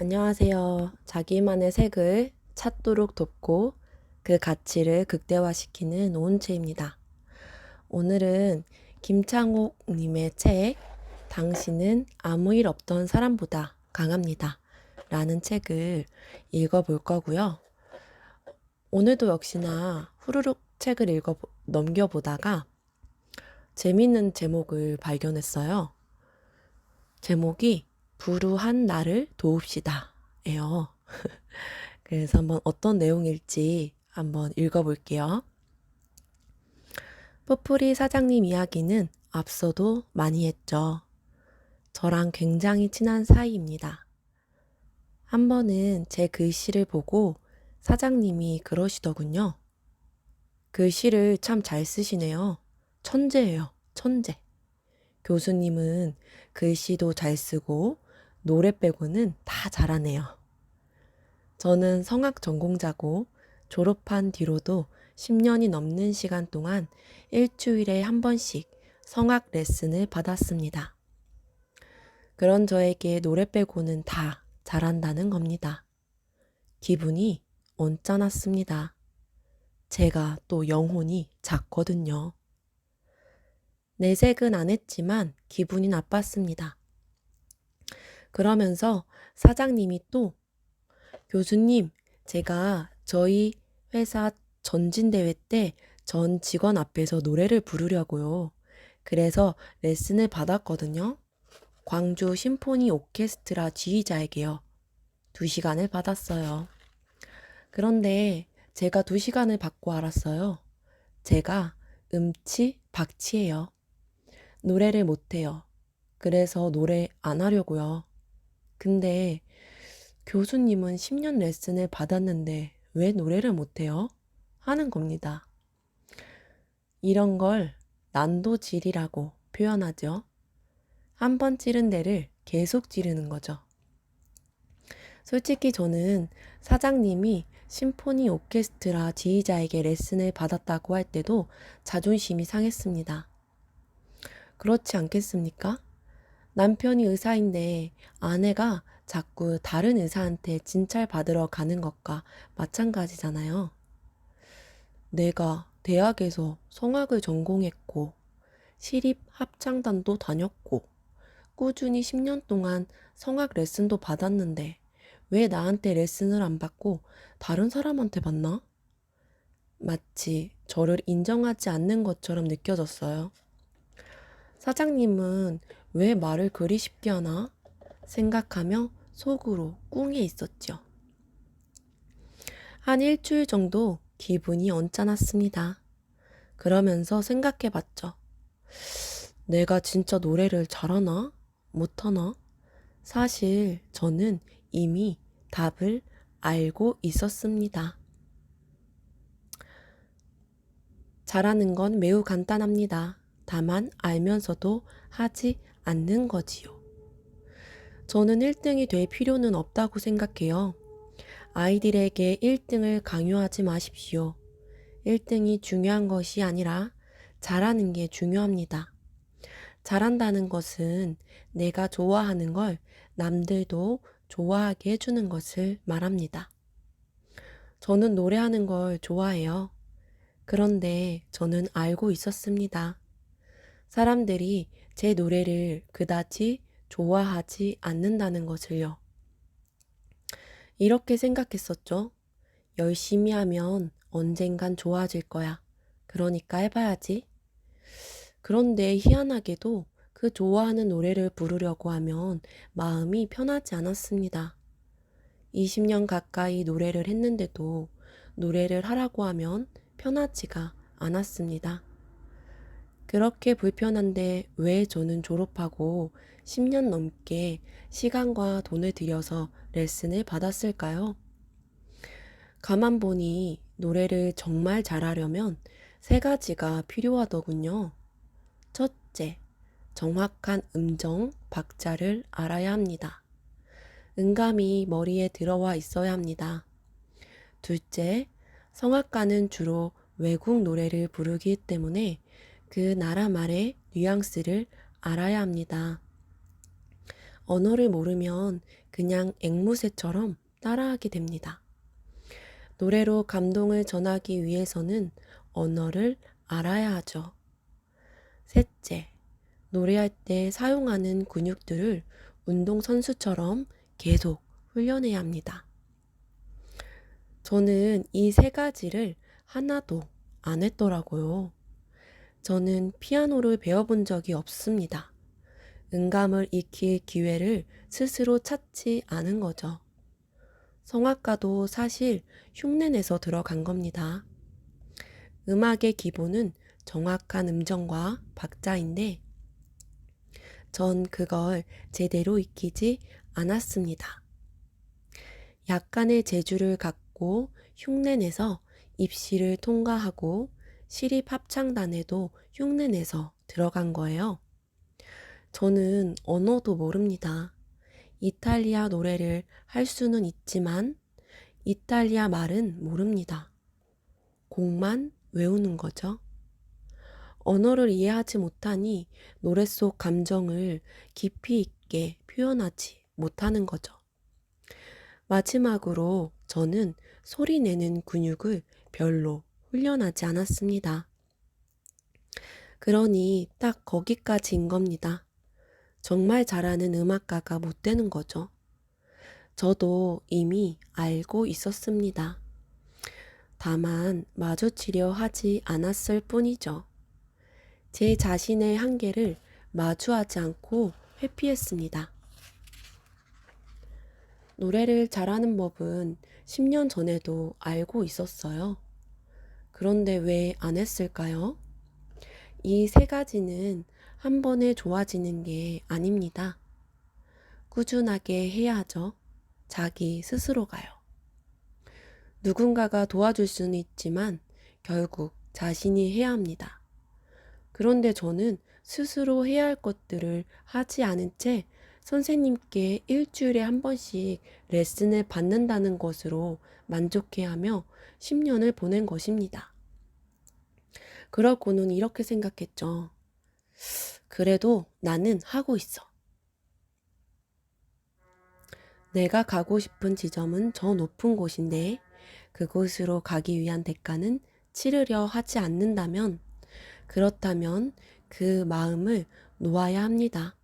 안녕하세요. 자기만의 색을 찾도록 돕고 그 가치를 극대화시키는 오은채입니다. 오늘은 김창옥 님의 책 당신은 아무 일 없던 사람보다 강합니다. 라는 책을 읽어볼 거고요. 오늘도 역시나 후루룩 책을 읽어 넘겨보다가 재밌는 제목을 발견했어요. 제목이 불우한 나를 도웁시다. 예요. 그래서 한번 어떤 내용일지 한번 읽어볼게요. 뽀풀이 사장님 이야기는 앞서도 많이 했죠. 저랑 굉장히 친한 사이입니다. 한 번은 제 글씨를 보고 사장님이 그러시더군요. 글씨를 참 잘 쓰시네요. 천재예요, 천재. 교수님은 글씨도 잘 쓰고 노래 빼고는 다 잘하네요. 저는 성악 전공자고 졸업한 뒤로도 10년이 넘는 시간 동안 일주일에 한 번씩 성악 레슨을 받았습니다. 그런 저에게 노래 빼고는 다 잘한다는 겁니다. 기분이 언짢았습니다. 제가 또 영혼이 작거든요. 내색은 안 했지만 기분이 나빴습니다. 그러면서 사장님이 또 교수님, 제가 저희 회사 전진대회 때 전 직원 앞에서 노래를 부르려고요. 그래서 레슨을 받았거든요. 광주 심포니 오케스트라 지휘자에게요. 두 시간을 받았어요. 그런데 제가 두 시간을 받고 알았어요. 제가 음치 박치예요. 노래를 못해요. 그래서 노래 안 하려고요. 근데 교수님은 10년 레슨을 받았는데 왜 노래를 못해요? 하는 겁니다. 이런 걸 난도질이라고 표현하죠. 한 번 찌른 데를 계속 찌르는 거죠. 솔직히 저는 사장님이 심포니 오케스트라 지휘자에게 레슨을 받았다고 할 때도 자존심이 상했습니다. 그렇지 않겠습니까? 남편이 의사인데 아내가 자꾸 다른 의사한테 진찰 받으러 가는 것과 마찬가지잖아요. 내가 대학에서 성악을 전공했고, 시립 합창단도 다녔고, 꾸준히 10년 동안 성악 레슨도 받았는데, 왜 나한테 레슨을 안 받고 다른 사람한테 받나? 마치 저를 인정하지 않는 것처럼 느껴졌어요. 사장님은 왜 말을 그리 쉽게 하나? 생각하며 속으로 꿍해 있었죠. 한 일주일 정도 기분이 언짢았습니다. 그러면서 생각해 봤죠. 내가 진짜 노래를 잘하나? 못하나? 사실 저는 이미 답을 알고 있었습니다. 잘하는 건 매우 간단합니다. 다만 알면서도 하지 않는 거지요. 저는 1등이 될 필요는 없다고 생각해요. 아이들에게 1등을 강요하지 마십시오. 1등이 중요한 것이 아니라 잘하는 게 중요합니다. 잘한다는 것은 내가 좋아하는 걸 남들도 좋아하게 해주는 것을 말합니다. 저는 노래하는 걸 좋아해요. 그런데 저는 알고 있었습니다. 사람들이 제 노래를 그다지 좋아하지 않는다는 것을요. 이렇게 생각했었죠. 열심히 하면 언젠간 좋아질 거야. 그러니까 해봐야지. 그런데 희한하게도 그 좋아하는 노래를 부르려고 하면 마음이 편하지 않았습니다. 20년 가까이 노래를 했는데도 노래를 하라고 하면 편하지가 않았습니다. 그렇게 불편한데 왜 저는 졸업하고 10년 넘게 시간과 돈을 들여서 레슨을 받았을까요? 가만 보니 노래를 정말 잘하려면 세 가지가 필요하더군요. 첫째, 정확한 음정, 박자를 알아야 합니다. 음감이 머리에 들어와 있어야 합니다. 둘째, 성악가는 주로 외국 노래를 부르기 때문에 그 나라 말의 뉘앙스를 알아야 합니다. 언어를 모르면 그냥 앵무새처럼 따라하게 됩니다. 노래로 감동을 전하기 위해서는 언어를 알아야 하죠. 셋째, 노래할 때 사용하는 근육들을 운동선수처럼 계속 훈련해야 합니다. 저는 이 세 가지를 하나도 안 했더라고요. 저는 피아노를 배워본 적이 없습니다. 음감을 익힐 기회를 스스로 찾지 않은 거죠. 성악가도 사실 흉내내서 들어간 겁니다. 음악의 기본은 정확한 음정과 박자인데, 전 그걸 제대로 익히지 않았습니다. 약간의 재주를 갖고 흉내내서 입시를 통과하고 시립 합창단에도 흉내내서 들어간 거예요. 저는 언어도 모릅니다. 이탈리아 노래를 할 수는 있지만 이탈리아 말은 모릅니다. 곡만 외우는 거죠. 언어를 이해하지 못하니 노래 속 감정을 깊이 있게 표현하지 못하는 거죠. 마지막으로 저는 소리 내는 근육을 별로 훈련하지 않았습니다. 그러니 딱 거기까지인 겁니다. 정말 잘하는 음악가가 못 되는 거죠. 저도 이미 알고 있었습니다. 다만 마주치려 하지 않았을 뿐이죠. 제 자신의 한계를 마주하지 않고 회피했습니다. 노래를 잘하는 법은 10년 전에도 알고 있었어요. 그런데 왜 안 했을까요? 이 세 가지는 한 번에 좋아지는 게 아닙니다. 꾸준하게 해야 하죠. 자기 스스로가요. 누군가가 도와줄 수는 있지만 결국 자신이 해야 합니다. 그런데 저는 스스로 해야 할 것들을 하지 않은 채 선생님께 일주일에 한 번씩 레슨을 받는다는 것으로 만족해 하며 10년을 보낸 것입니다. 그러고는 이렇게 생각했죠. 그래도 나는 하고 있어. 내가 가고 싶은 지점은 저 높은 곳인데 그곳으로 가기 위한 대가는 치르려 하지 않는다면 그렇다면 그 마음을 놓아야 합니다.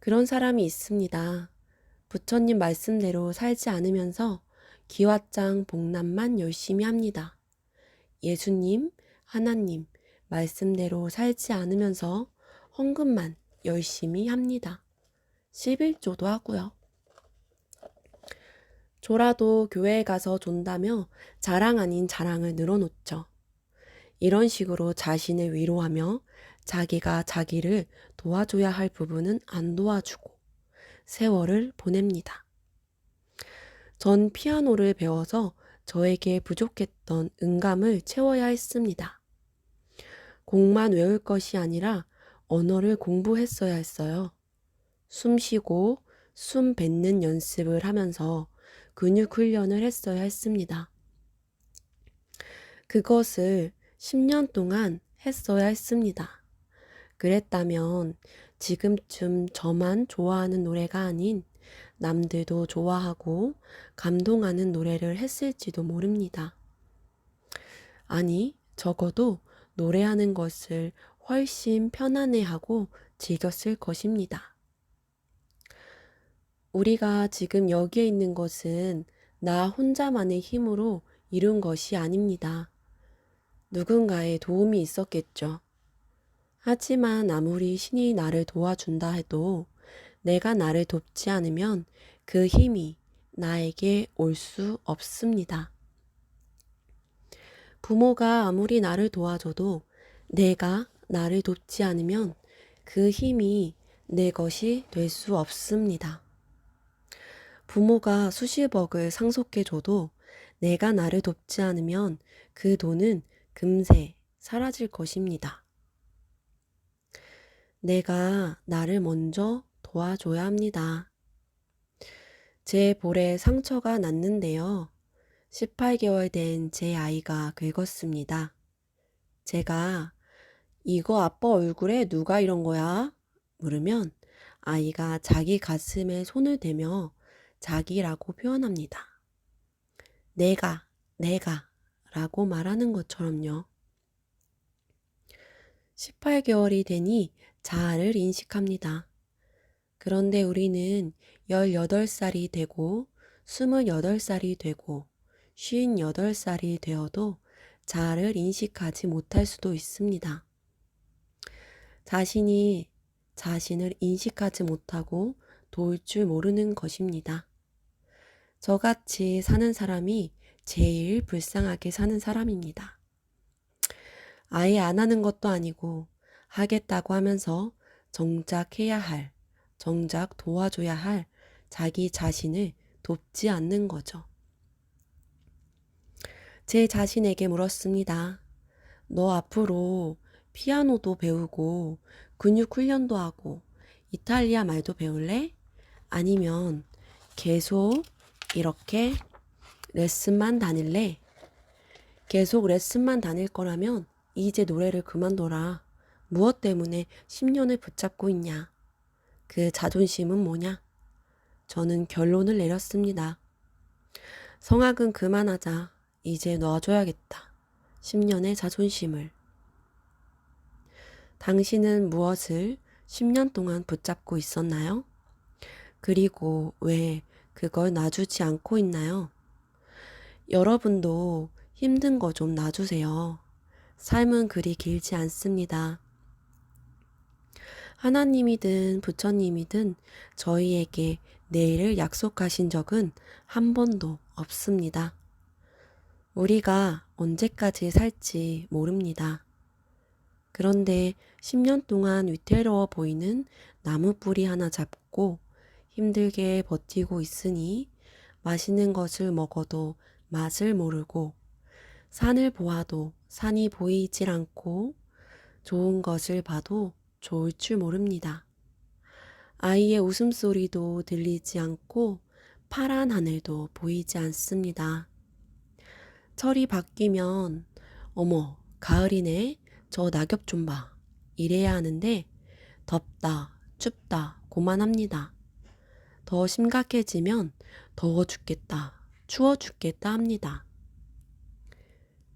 그런 사람이 있습니다. 부처님 말씀대로 살지 않으면서 기왓장 복남만 열심히 합니다. 예수님, 하나님 말씀대로 살지 않으면서 헌금만 열심히 합니다. 11조도 하고요. 조라도 교회에 가서 존다며 자랑 아닌 자랑을 늘어놓죠. 이런 식으로 자신을 위로하며 자기가 자기를 도와줘야 할 부분은 안 도와주고 세월을 보냅니다. 전 피아노를 배워서 저에게 부족했던 음감을 채워야 했습니다. 곡만 외울 것이 아니라 언어를 공부했어야 했어요. 숨 쉬고 숨 뱉는 연습을 하면서 근육 훈련을 했어야 했습니다. 그것을 10년 동안 했어야 했습니다. 그랬다면 지금쯤 저만 좋아하는 노래가 아닌 남들도 좋아하고 감동하는 노래를 했을지도 모릅니다. 아니, 적어도 노래하는 것을 훨씬 편안해하고 즐겼을 것입니다. 우리가 지금 여기에 있는 것은 나 혼자만의 힘으로 이룬 것이 아닙니다. 누군가의 도움이 있었겠죠. 하지만 아무리 신이 나를 도와준다 해도 내가 나를 돕지 않으면 그 힘이 나에게 올 수 없습니다. 부모가 아무리 나를 도와줘도 내가 나를 돕지 않으면 그 힘이 내 것이 될 수 없습니다. 부모가 수십억을 상속해줘도 내가 나를 돕지 않으면 그 돈은 금세 사라질 것입니다. 내가 나를 먼저 도와줘야 합니다. 제 볼에 상처가 났는데요. 18개월 된 제 아이가 긁었습니다. 제가 이거 아빠 얼굴에 누가 이런 거야? 물으면 아이가 자기 가슴에 손을 대며 자기라고 표현합니다. 내가, 내가 라고 말하는 것처럼요. 18개월이 되니 자아를 인식합니다. 그런데 우리는 18살이 되고 28살이 되고 58살이 되어도 자아를 인식하지 못할 수도 있습니다. 자신이 자신을 인식하지 못하고 도울 줄 모르는 것입니다. 저같이 사는 사람이 제일 불쌍하게 사는 사람입니다. 아예 안 하는 것도 아니고 하겠다고 하면서 정작 해야 할, 정작 도와줘야 할 자기 자신을 돕지 않는 거죠. 제 자신에게 물었습니다. 너 앞으로 피아노도 배우고 근육 훈련도 하고 이탈리아 말도 배울래? 아니면 계속 이렇게 레슨만 다닐래? 계속 레슨만 다닐 거라면 이제 노래를 그만둬라. 무엇 때문에 10년을 붙잡고 있냐? 그 자존심은 뭐냐? 저는 결론을 내렸습니다. 성악은 그만하자. 이제 놔줘야겠다. 10년의 자존심을. 당신은 무엇을 10년 동안 붙잡고 있었나요? 그리고 왜 그걸 놔주지 않고 있나요? 여러분도 힘든 거 좀 놔주세요. 삶은 그리 길지 않습니다. 하나님이든 부처님이든 저희에게 내일을 약속하신 적은 한 번도 없습니다. 우리가 언제까지 살지 모릅니다. 그런데 10년 동안 위태로워 보이는 나무 뿌리 하나 잡고 힘들게 버티고 있으니 맛있는 것을 먹어도 맛을 모르고 산을 보아도 산이 보이질 않고 좋은 것을 봐도 좋을 줄 모릅니다. 아이의 웃음소리도 들리지 않고 파란 하늘도 보이지 않습니다. 철이 바뀌면 어머 가을이네 저 낙엽 좀 봐. 이래야 하는데 덥다 춥다 고만합니다. 더 심각해지면 더워 죽겠다 추워 죽겠다 합니다.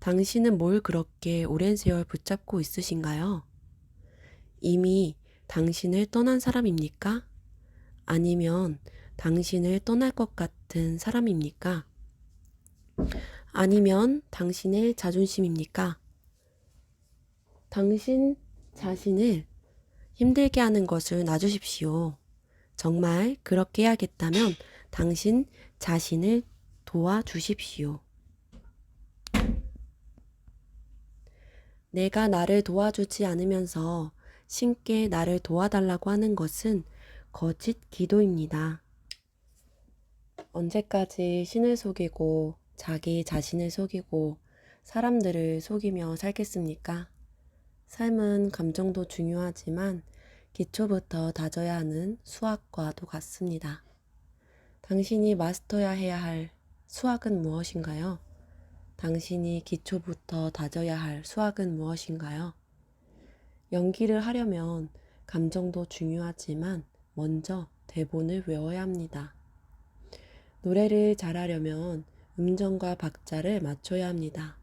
당신은 뭘 그렇게 오랜 세월 붙잡고 있으신가요? 이미 당신을 떠난 사람입니까? 아니면 당신을 떠날 것 같은 사람입니까? 아니면 당신의 자존심입니까? 당신 자신을 힘들게 하는 것을 놔주십시오. 정말 그렇게 해야겠다면 당신 자신을 도와주십시오. 내가 나를 도와주지 않으면서 신께 나를 도와달라고 하는 것은 거짓 기도입니다. 언제까지 신을 속이고 자기 자신을 속이고 사람들을 속이며 살겠습니까? 삶은 감정도 중요하지만 기초부터 다져야 하는 수학과도 같습니다. 당신이 마스터야 해야 할 수학은 무엇인가요? 당신이 기초부터 다져야 할 수학은 무엇인가요? 연기를 하려면 감정도 중요하지만 먼저 대본을 외워야 합니다. 노래를 잘하려면 음정과 박자를 맞춰야 합니다.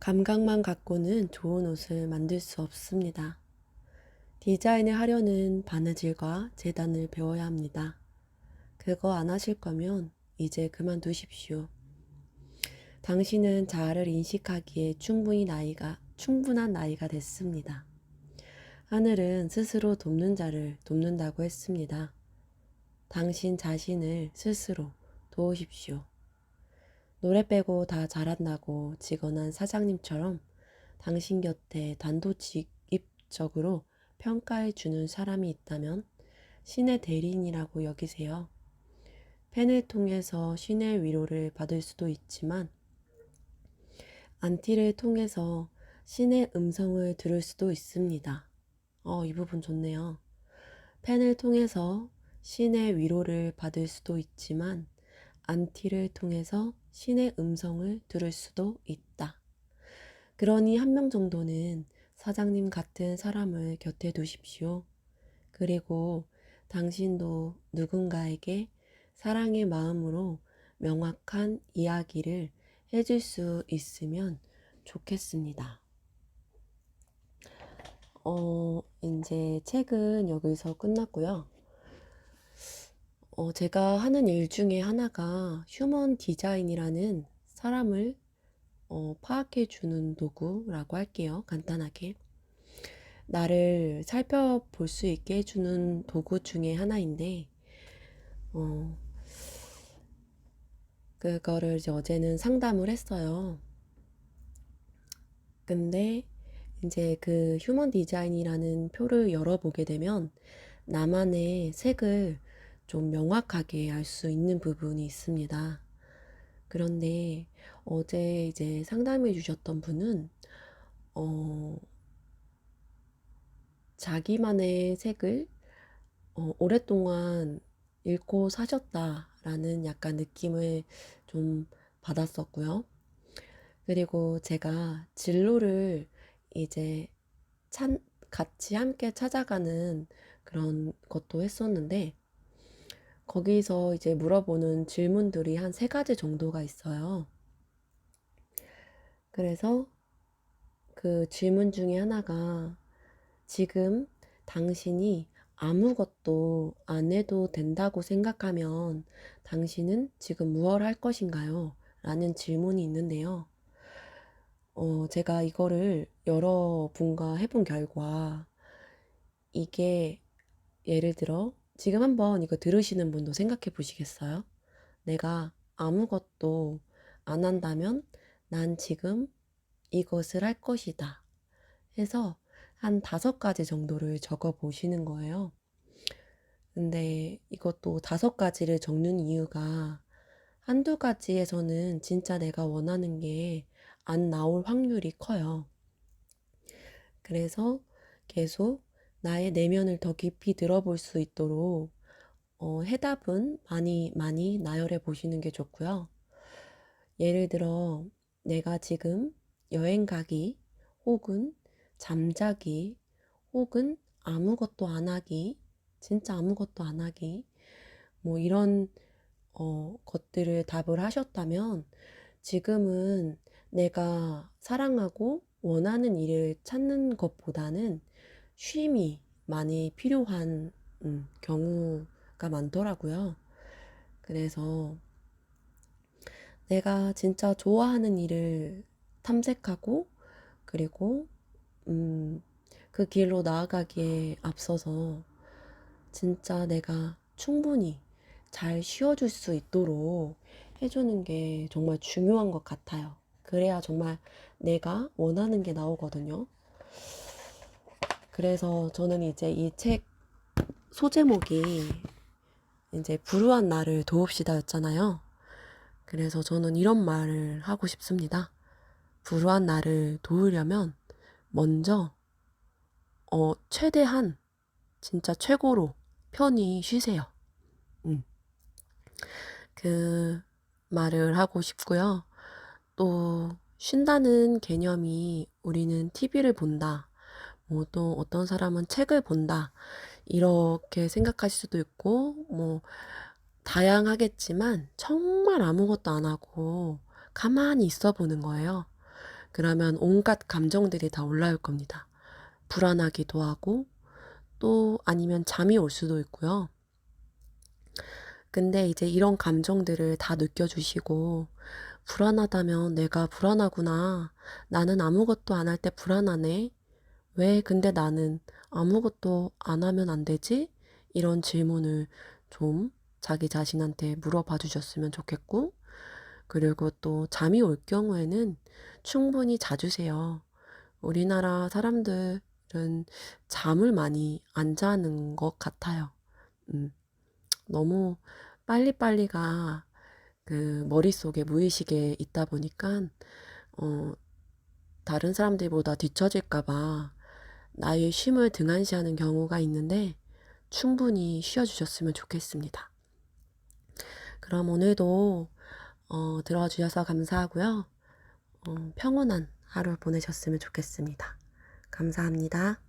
감각만 갖고는 좋은 옷을 만들 수 없습니다. 디자인을 하려는 바느질과 재단을 배워야 합니다. 그거 안 하실 거면 이제 그만두십시오. 당신은 자아를 인식하기에 충분히 나이가, 충분한 나이가 됐습니다. 하늘은 스스로 돕는 자를 돕는다고 했습니다. 당신 자신을 스스로 도우십시오. 노래 빼고 다 잘한다고 직언한 사장님처럼 당신 곁에 단도직입적으로 평가해 주는 사람이 있다면 신의 대리인이라고 여기세요. 펜을 통해서 신의 위로를 받을 수도 있지만 안티를 통해서 신의 음성을 들을 수도 있습니다. 어, 이 부분 좋네요. 펜을 통해서 신의 위로를 받을 수도 있지만 안티를 통해서 신의 음성을 들을 수도 있다. 그러니 한 명 정도는 사장님 같은 사람을 곁에 두십시오. 그리고 당신도 누군가에게 사랑의 마음으로 명확한 이야기를 해줄 수 있으면 좋겠습니다. 어, 이제 책은 여기서 끝났고요. 어, 제가 하는 일 중에 하나가 휴먼 디자인이라는 사람을 어, 파악해 주는 도구라고 할게요. 간단하게. 나를 살펴볼 수 있게 해주는 도구 중에 하나인데, 어, 그거를 이제 어제는 상담을 했어요. 근데 이제 그 휴먼 디자인이라는 표를 열어보게 되면 나만의 색을 좀 명확하게 알 수 있는 부분이 있습니다. 그런데 어제 이제 상담해 주셨던 분은 어, 자기만의 색을 어, 오랫동안 읽고 사셨다라는 약간 느낌을 좀 받았었고요. 그리고 제가 진로를 이제 찬, 같이 함께 찾아가는 그런 것도 했었는데, 거기서 이제 물어보는 질문들이 한 세 가지 정도가 있어요. 그래서 그 질문 중에 하나가 지금 당신이 아무것도 안 해도 된다고 생각하면 당신은 지금 무엇을 할 것인가요? 라는 질문이 있는데요. 어, 제가 이거를 여러 분과 해본 결과 이게 예를 들어 지금 한번 이거 들으시는 분도 생각해 보시겠어요? 내가 아무것도 안 한다면 난 지금 이것을 할 것이다. 해서 한 다섯 가지 정도를 적어 보시는 거예요. 근데 이것도 다섯 가지를 적는 이유가 한두 가지에서는 진짜 내가 원하는 게 안 나올 확률이 커요. 그래서 계속 나의 내면을 더 깊이 들어볼 수 있도록 어, 해답은 많이 많이 나열해 보시는 게 좋고요. 예를 들어 내가 지금 여행 가기 혹은 잠자기 혹은 아무것도 안 하기 진짜 아무것도 안 하기 뭐 이런 어, 것들을 답을 하셨다면 지금은 내가 사랑하고 원하는 일을 찾는 것보다는 쉼이 많이 필요한 음, 경우가 많더라고요. 그래서 내가 진짜 좋아하는 일을 탐색하고 그리고 음, 그 길로 나아가기에 앞서서 진짜 내가 충분히 잘 쉬어줄 수 있도록 해주는 게 정말 중요한 것 같아요. 그래야 정말 내가 원하는 게 나오거든요. 그래서 저는 이제 이 책 소제목이 이제 불우한 나를 도웁시다였잖아요. 그래서 저는 이런 말을 하고 싶습니다. 불우한 나를 도우려면 먼저 어 최대한 진짜 최고로 편히 쉬세요. 음. 그 말을 하고 싶고요. 또 쉰다는 개념이 우리는 TV를 본다. 뭐 또 어떤 사람은 책을 본다. 이렇게 생각하실 수도 있고 뭐 다양하겠지만 정말 아무것도 안 하고 가만히 있어 보는 거예요. 그러면 온갖 감정들이 다 올라올 겁니다. 불안하기도 하고 또 아니면 잠이 올 수도 있고요. 근데 이제 이런 감정들을 다 느껴주시고 불안하다면 내가 불안하구나. 나는 아무것도 안 할 때 불안하네. 왜 근데 나는 아무것도 안 하면 안 되지? 이런 질문을 좀 자기 자신한테 물어봐 주셨으면 좋겠고, 그리고 또 잠이 올 경우에는 충분히 자주세요. 우리나라 사람들은 잠을 많이 안 자는 것 같아요. 음, 너무 빨리빨리가 그 머릿속에 무의식에 있다 보니까 어, 다른 사람들보다 뒤처질까봐 나의 쉼을 등한시하는 경우가 있는데 충분히 쉬어주셨으면 좋겠습니다. 그럼 오늘도 어, 들어주셔서 감사하고요. 어, 평온한 하루 보내셨으면 좋겠습니다. 감사합니다.